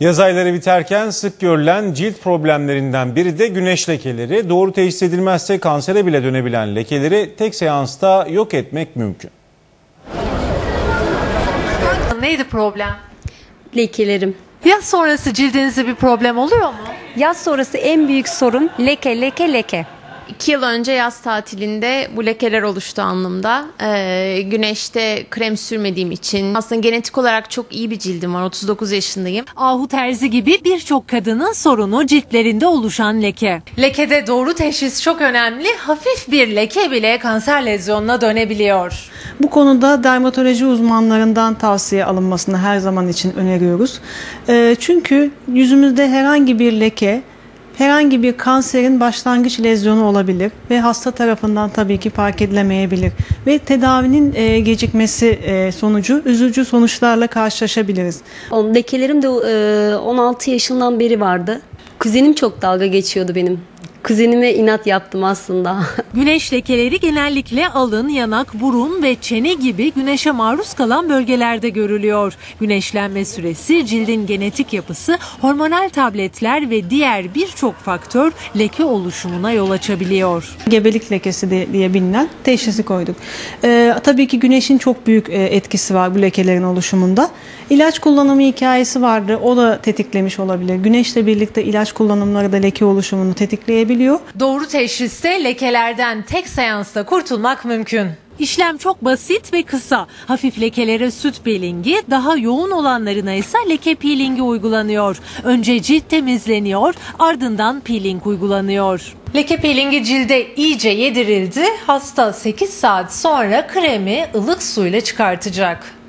Yaz ayları biterken sık görülen cilt problemlerinden biri de güneş lekeleri. Doğru teşhis edilmezse kansere bile dönebilen lekeleri tek seansta yok etmek mümkün. Neydi problem? lekelerim. Yaz sonrası cildinizde bir problem oluyor mu? Yaz sonrası en büyük sorun leke leke leke. İki yıl önce yaz tatilinde bu lekeler oluştu alnımda. Ee, güneşte krem sürmediğim için. Aslında genetik olarak çok iyi bir cildim var. 39 yaşındayım. Ahu Terzi gibi birçok kadının sorunu ciltlerinde oluşan leke. Lekede doğru teşhis çok önemli. Hafif bir leke bile kanser lezyonuna dönebiliyor. Bu konuda dermatoloji uzmanlarından tavsiye alınmasını her zaman için öneriyoruz. Ee, Çünkü yüzümüzde herhangi bir leke herhangi bir kanserin başlangıç lezyonu olabilir ve hasta tarafından tabii ki fark edilemeyebilir ve tedavinin e, gecikmesi e, sonucu üzücü sonuçlarla karşılaşabiliriz. Lekelerim de e, 16 yaşından beri vardı. Kuzenim çok dalga geçiyordu benim. Kuzenime inat yaptım aslında. Güneş lekeleri genellikle alın, yanak, burun ve çene gibi güneşe maruz kalan bölgelerde görülüyor. Güneşlenme süresi, cildin genetik yapısı, hormonal tabletler ve diğer birçok faktör leke oluşumuna yol açabiliyor. Gebelik lekesi de- diye bilinen teşhisi koyduk. Ee, tabii ki güneşin çok büyük e, etkisi var bu lekelerin oluşumunda. İlaç kullanımı hikayesi vardı. O da tetiklemiş olabilir. Güneşle birlikte ilaç kullanımları da leke oluşumunu tetikleyebiliyor. Doğru teşhiste lekelerden tek seansta kurtulmak mümkün. İşlem çok basit ve kısa. Hafif lekelere süt peelingi, daha yoğun olanlarına ise leke peelingi uygulanıyor. Önce cilt temizleniyor, ardından peeling uygulanıyor. Leke peelingi cilde iyice yedirildi. Hasta 8 saat sonra kremi ılık suyla çıkartacak.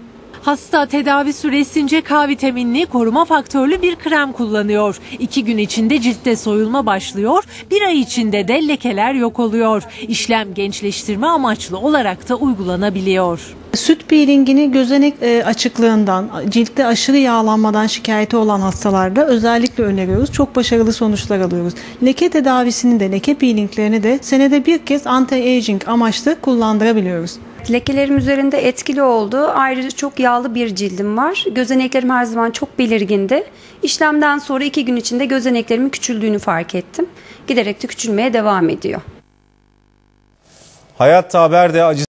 Hasta tedavi süresince K vitaminli koruma faktörlü bir krem kullanıyor. İki gün içinde ciltte soyulma başlıyor, bir ay içinde de lekeler yok oluyor. İşlem gençleştirme amaçlı olarak da uygulanabiliyor. Süt peelingini gözenek e, açıklığından, ciltte aşırı yağlanmadan şikayeti olan hastalarda özellikle öneriyoruz. Çok başarılı sonuçlar alıyoruz. Leke tedavisini de, leke peelinglerini de senede bir kez anti-aging amaçlı kullandırabiliyoruz. Lekelerim üzerinde etkili oldu. Ayrıca çok yağlı bir cildim var. Gözeneklerim her zaman çok belirgindi. İşlemden sonra iki gün içinde gözeneklerimin küçüldüğünü fark ettim. Giderek de küçülmeye devam ediyor. Hayatta Haber de acı